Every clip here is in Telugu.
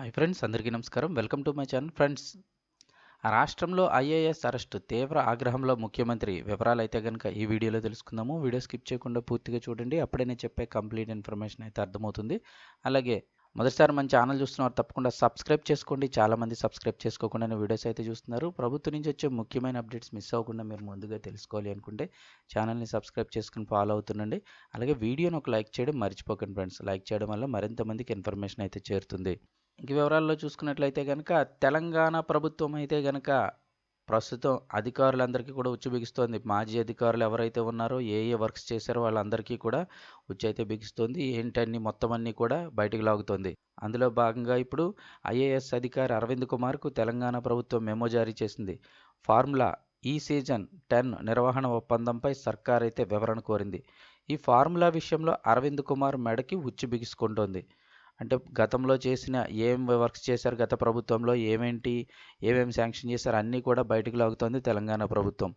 హాయ్ ఫ్రెండ్స్ అందరికీ నమస్కారం. Welcome to my channel friends రాష్ట్రంలో ఐఏఎస్ అరెస్టు తీవ్ర ఆగ్రహంలో ముఖ్యమంత్రి వివరాలు అయితే కనుక ఈ వీడియోలో తెలుసుకుందాము. వీడియో స్కిప్ చేయకుండా పూర్తిగా చూడండి. అప్పుడే నేను చెప్పే కంప్లీట్ ఇన్ఫర్మేషన్ అయితే అర్థమవుతుంది. అలాగే మొదటిసారి మన ఛానల్ చూస్తున్నారు తప్పకుండా సబ్స్క్రైబ్ చేసుకోండి. చాలామంది సబ్స్క్రైబ్ చేసుకోకుండానే వీడియోస్ అయితే చూస్తున్నారు. ప్రభుత్వం నుంచి వచ్చే ముఖ్యమైన అప్డేట్స్ మిస్ అవ్వకుండా మీరు ముందుగా తెలుసుకోవాలి అనుకుంటే ఛానల్ని సబ్స్క్రైబ్ చేసుకుని ఫాలో అవుతుండండి. అలాగే వీడియోని ఒక లైక్ చేయడం మర్చిపోకండి ఫ్రెండ్స్ లైక్ చేయడం వల్ల మరింత మందికి ఇన్ఫర్మేషన్ అయితే చేరుతుంది. వివరాల్లో చూసుకున్నట్లయితే కనుక తెలంగాణ ప్రభుత్వం అయితే కనుక ప్రస్తుతం అధికారులందరికీ కూడా ఉచ్చు బిగిస్తోంది. మాజీ అధికారులు ఎవరైతే ఉన్నారో ఏ ఏ వర్క్స్ చేశారో వాళ్ళందరికీ కూడా ఉచ్చు అయితే బిగిస్తోంది. ఏంటన్ని మొత్తం అన్నీ కూడా బయటకు లాగుతోంది. అందులో భాగంగా ఇప్పుడు ఐఏఎస్ అధికారి అరవింద్ కుమార్కు తెలంగాణ ప్రభుత్వం మెమో జారీ చేసింది. ఫార్ములా ఈ సీజన్ టెన్ నిర్వహణ ఒప్పందంపై సర్కార్ అయితే వివరణ కోరింది. ఈ ఫార్ములా విషయంలో అరవింద్ కుమార్ మెడకి ఉచ్చు బిగుసుకుంటోంది. అంటే గతంలో చేసిన ఏం వర్క్స్ చేశారు గత ప్రభుత్వంలో ఏమేంటి ఏమేమి శాంక్షన్ చేశారు అన్నీ కూడా బయటకు లాగుతోంది తెలంగాణ ప్రభుత్వం.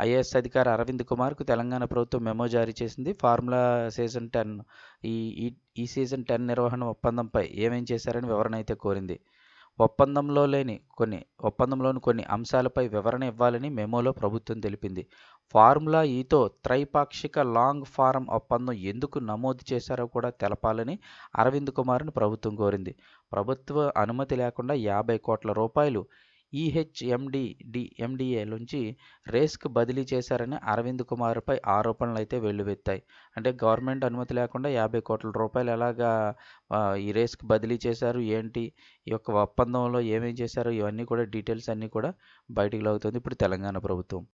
ఐఏఎస్ అధికారి అరవింద్ కుమార్కు తెలంగాణ ప్రభుత్వం మెమో జారీ చేసింది. ఫార్ములా సీజన్ టెన్ ఈ ఈ సీజన్ టెన్ నిర్వహణ ఒప్పందంపై ఏమేం చేశారని వివరణ అయితే కోరింది. ఒప్పందంలో లేని కొన్ని ఒప్పందంలోని కొన్ని అంశాలపై వివరణ ఇవ్వాలని మెమోలో ప్రభుత్వం తెలిపింది. ఫార్ములా ఈతో త్రైపాక్షిక లాంగ్ ఫారం ఒప్పందం ఎందుకు నమోదు చేశారో కూడా తెలపాలని అరవింద్ కుమార్ని ప్రభుత్వం కోరింది. ప్రభుత్వ అనుమతి లేకుండా యాభై కోట్ల రూపాయలు ఈహెచ్ఎండి డిఎండిఏ నుంచి రేస్కు బదిలీ చేశారని అరవింద్ కుమార్పై ఆరోపణలు అయితే వెల్లువెత్తాయి. అంటే గవర్నమెంట్ అనుమతి లేకుండా యాభై కోట్ల రూపాయలు ఎలాగా ఈ రేస్క్ బదిలీ చేశారు ఏంటి ఈ యొక్క ఒప్పందంలో ఏమేం చేశారు ఇవన్నీ కూడా డీటెయిల్స్ అన్నీ కూడా బయటికి లాగుతుంది. ఇప్పుడు తెలంగాణ ప్రభుత్వం.